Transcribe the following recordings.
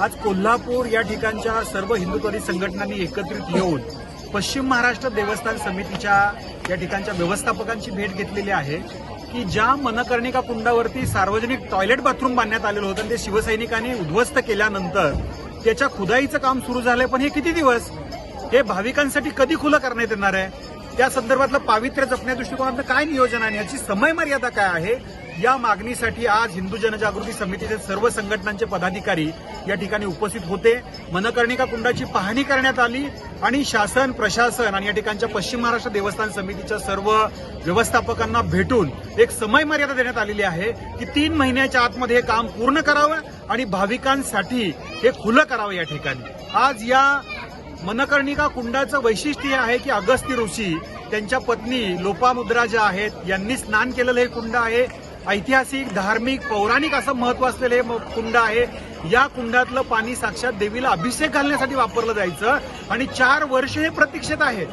आज कोल्हापूर या ठिकाणच्या सर्व हिंदुत्वादी संघटनांनी एकत्रित येऊन पश्चिम महाराष्ट्र देवस्थान समितीच्या या ठिकाणच्या व्यवस्थापकांची भेट घेतलेली आहे की ज्या मनकर्णिका कुंडावरती सार्वजनिक टॉयलेट बाथरूम बांधण्यात आलेलं होतं ते शिवसैनिकांनी उद्ध्वस्त केल्यानंतर त्याच्या खुदाईचं काम सुरू झालंय. पण हे किती दिवस? हे भाविकांसाठी कधी खुलं करण्यात येणार आहे? त्या संदर्भातलं पावित्र्य जपण्या दृष्टिकोनातलं काय नियोजन आहे याची समय मर्यादा काय आहे? या मागणीसाठी आज हिंदू जनजागृती समितीचे सर्व संघटनांचे पदाधिकारी या ठिकाणी उपस्थित होते. मनकर्णिका कुंडाची पाहणी करण्यात आली आणि शासन प्रशासन आणि या ठिकाणच्या पश्चिम महाराष्ट्र देवस्थान समितीच्या सर्व व्यवस्थापकांना भेटून एक समय मर्यादा देण्यात आलेली आहे की तीन महिन्याच्या आतमध्ये हे काम पूर्ण करावं आणि भाविकांसाठी हे खुलं करावं या ठिकाणी. आज या मनकर्णिका कुंडाचं वैशिष्ट्य हे आहे की अगस्ती ऋषी त्यांच्या पत्नी लोपामुद्रा ज्या आहेत यांनी स्नान केलेलं हे कुंड आहे. ऐतिहासिक धार्मिक पौराणिक असं महत्त्व असलेलं हे कुंड आहे. या कुंडातलं पाणी साक्षात देवीला अभिषेक घालण्यासाठी वापरलं जायचं आणि चार वर्ष हे प्रतीक्षेत आहेत.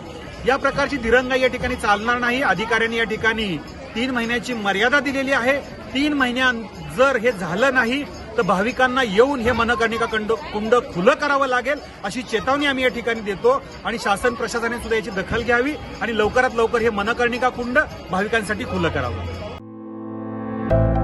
या प्रकारची दिरंगाई या ठिकाणी चालणार नाही. अधिकाऱ्यांनी या ठिकाणी तीन महिन्याची मर्यादा दिलेली आहे. तीन महिन्या जर हे झालं नाही तर भाविकांना येऊन हे मनकर्णिका कंड कुंड खुलं करावं लागेल अशी चेतावणी आम्ही या ठिकाणी देतो आणि शासन प्रशासनाने सुद्धा याची दखल घ्यावी आणि लवकरात लवकर हे मनकर्णिका कुंड भाविकांसाठी खुलं करावं. you